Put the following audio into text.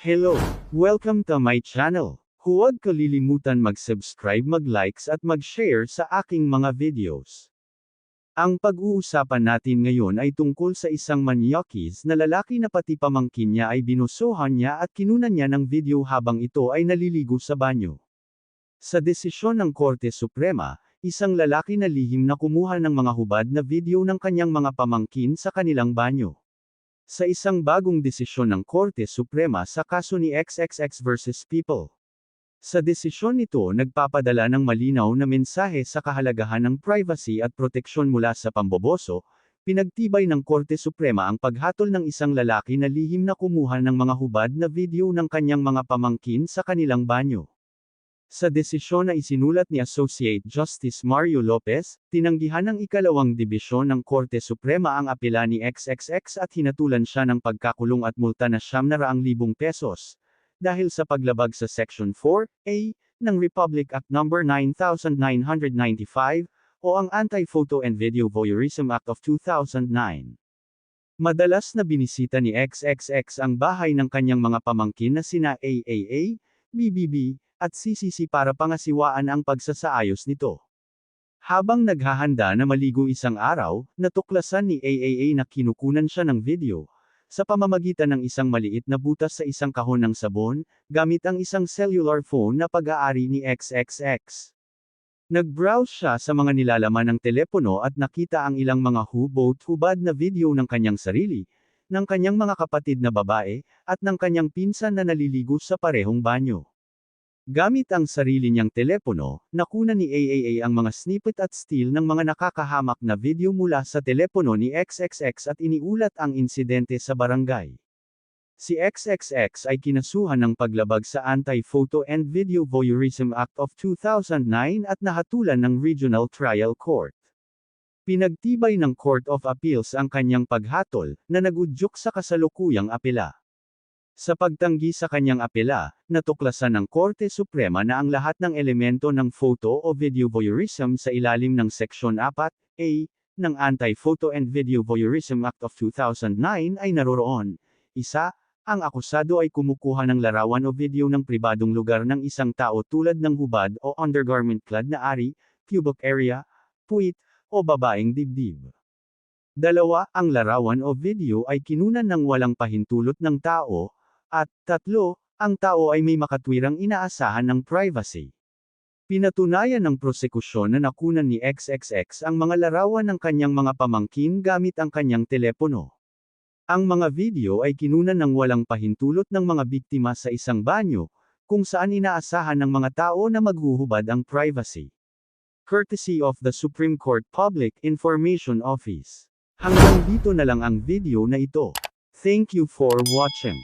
Hello! Welcome to my channel. Huwag kalilimutan mag-subscribe, mag-likes at mag-share sa aking mga videos. Ang pag-uusapan natin ngayon ay tungkol sa isang manyakis na lalaki na pati pamangkin niya ay binusuhan niya at kinunan niya ng video habang ito ay naliligo sa banyo. Sa desisyon ng Korte Suprema, isang lalaki na lihim na kumuha ng mga hubad na video ng kanyang mga pamangkin sa kanilang banyo. Sa isang bagong desisyon ng Korte Suprema sa kaso ni XXX vs. People. Sa desisyon nito nagpapadala ng malinaw na mensahe sa kahalagahan ng privacy at proteksyon mula sa pamboboso, pinagtibay ng Korte Suprema ang paghatol ng isang lalaki na lihim na kumuha ng mga hubad na video ng kanyang mga pamangkin sa kanilang banyo. Sa desisyon na isinulat ni Associate Justice Mario Lopez, tinanggihan ng ikalawang dibisyon ng Korte Suprema ang apela ni XXX at hinatulan siya ng pagkakulong at multa na libong pesos, dahil sa paglabag sa Section 4A ng Republic Act No. 9995 o ang Anti-Photo and Video Voyeurism Act of 2009. Madalas na binisita ni XXX ang bahay ng kanyang mga pamangkin na sina AAA, BBB, at CCC para pangasiwaan ang pagsasaayos nito. Habang naghahanda na maligo isang araw, natuklasan ni AAA na kinukunan siya ng video, sa pamamagitan ng isang maliit na butas sa isang kahon ng sabon, gamit ang isang cellular phone na pag-aari ni XXX. Nag-browse siya sa mga nilalaman ng telepono at nakita ang ilang mga hubot-hubad na video ng kanyang sarili, ng kanyang mga kapatid na babae, at ng kanyang pinsan na naliligo sa parehong banyo. Gamit ang sarili niyang telepono, nakuna ni AAA ang mga snippet at still ng mga nakakahamak na video mula sa telepono ni XXX at iniulat ang insidente sa barangay. Si XXX ay kinasuhan ng paglabag sa Anti-Photo and Video Voyeurism Act of 2009 at nahatulan ng Regional Trial Court. Pinagtibay ng Court of Appeals ang kanyang paghatol, na nagudyok sa kasalukuyang apela. Sa pagtanggi sa kanyang apela, natuklasan ng Korte Suprema na ang lahat ng elemento ng photo o video voyeurism sa ilalim ng Seksyon 4A ng Anti-Photo and Video Voyeurism Act of 2009 ay naroroon. Isa, ang akusado ay kumukuha ng larawan o video ng pribadong lugar ng isang tao tulad ng hubad o undergarment clad na ari, pubic area, puwit, o babaeng dibdib. Dalawa, ang larawan o video ay kinunan ng walang pahintulot ng tao, at, tatlo, ang tao ay may makatwirang inaasahan ng privacy. Pinatunayan ng prosekusyon na nakunan ni XXX ang mga larawan ng kanyang mga pamangkin gamit ang kanyang telepono. Ang mga video ay kinunan ng walang pahintulot ng mga biktima sa isang banyo, kung saan inaasahan ng mga tao na maghuhubad ang privacy. Courtesy of the Supreme Court Public Information Office. Hanggang dito na lang ang video na ito. Thank you for watching.